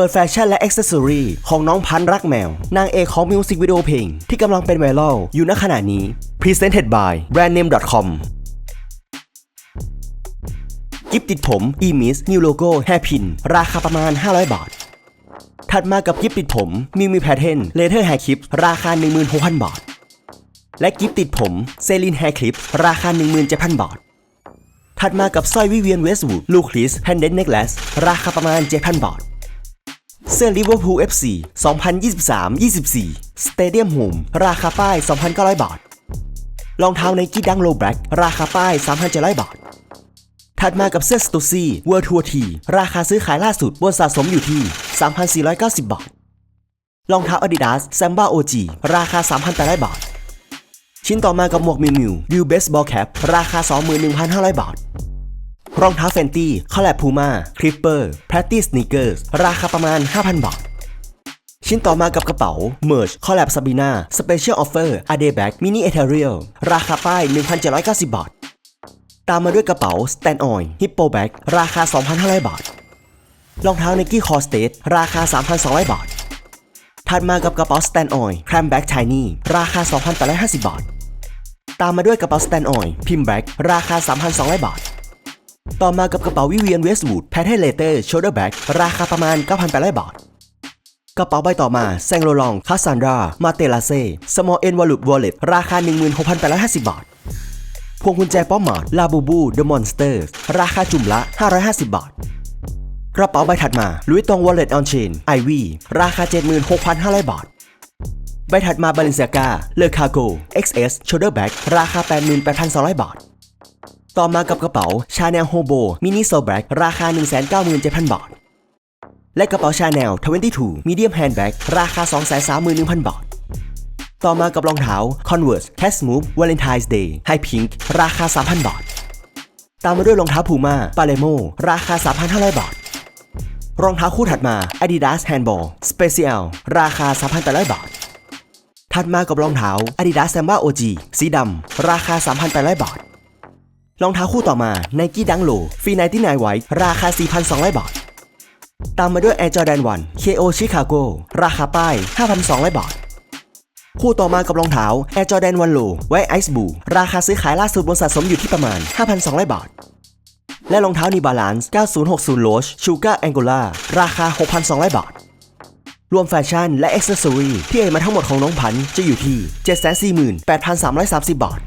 เปิดแฟชั่นและอ็อกเซสซอรีของน้องพันธุ์รักแมว นางเอกของมิวสิกวิดีโอเพลงที่กำลังเป็นไวรัลอยู่ณขณะนี้ Presented by brandname.com กิฟติดผม e m i s New Logo Hair Pin ราคาประมาณ 500 บาท ถัดมากับกิฟติดผมมิวมิแพทเทนเลเทอร์แฮร์คลิปราคา 16,000 บาท และกิฟติดผมเซลินแฮร์คลิปราคา 17,000 บาท ถัดมากับสร้อยวิเวียนเวสต์วูดลูคลิสแพนเดนเน็กเลสราคาประมาณ 7,000 บาท เสื้อลิเวอร์พูล FC 2023-24 สเตเดียมโฮมราคาป้าย 2,900 บาท รองเท้าไนกี้ดังโลแบล็กราคาป้าย 3,700 บาท ถัดมากับเสื้อสตูซี่เวอร์ทัวทีราคาซื้อขายล่าสุดบนสะสมอยู่ที่ 3,490 บาท รองเท้า Adidas Samba OG ราคา 3,800 บาท ชิ้นต่อมากับหมวกมิวมิววิวเบสบอลแคปราคา 21,500 บาท รองเท้าแฟนตี้คอลแลบพูม่าคริปเปอร์แพตตี้สเนคเกอร์ราคาประมาณ 5,000 บาทชิ้นต่อมากับกระเป๋า Merch คอลแลบซาบีนาสเปเชียลออฟเฟอร์อเดแบ็กมินิเอเทเรียลราคาป้าย 1,790 บาท ตามมาด้วยกระเป๋า Stand On Hippo Bag ราคา 2,500 บาท รองเท้า Nike Core State ราคา 3,200 บาท ถัดมากับกระเป๋า Stand On Cram Bag Tiny ราคา 2,850 บาท ตามมาด้วยกระเป๋า Stand On พิมพ์แบ็กราคา 3,200 บาท ต่อมากับกระเป๋าวิเวียนเวสต์วูดแพทเทเลเตอร์โชเดอร์แบ็กราคาประมาณ 9,800 บาทกระเป๋าใบต่อมาแซงโลลองคาซานดรามาเตลาเซ่สมอลเอ็นวอลลุดวอลเล็ตราคา 16,850 บาท พวงกุญแจป้อมหมาดลาบูบูเดอะมอนสเตอร์ราคาจุ่มละ 550 บาท กระเป๋าใบถัดมาลุยตองวอลเล็ตออนเชนไอวีราคา 76,500 บาท ใบถัดมาบาลินเซียกาเลอคาโก XS Shoulder Bag ราคา 88,200 บาท ต่อมากับกระเป๋า Chanel Hobo Mini Soul Bag ราคา 197,000 บาท และกระเป๋า Chanel 22 Medium Handbag ราคา 231,000 บาท ต่อมากับรองเท้า Converse Cat Smooth Valentine's Day High Pink ราคา 3,000 บาท ตามมาด้วยรองเท้า Puma Palemo ราคา 3,500 บาท รองเท้าคู่ถัดมา Adidas Handball Special ราคา 3,800 บาท ถัดมากับรองเท้า Adidas Samba OG สีดำราคา 3,800 บาท รองเท้าคู่ต่อมา Nike Dunk Low ฟรี99 White ราคา 4,200 บาท ตามมาด้วย Air Jordan 1 KO Chicago ราคาป้าย 5,200 บาท คู่ต่อมากับรองเท้า Air Jordan 1 Low ไว้ Ice Blue ราคาซื้อขายล่าสุดบนสะสมอยู่ที่ประมาณ 5,200 บาท และรองเท้า New Balance 9060 Roche Sugar Angola ราคา 6,200 บาทรวมแฟชั่นและอ็อกเซสซอรีที่เอ่ยมาทั้งหมดของน้องพันจะอยู่ที่ 748,330 บาท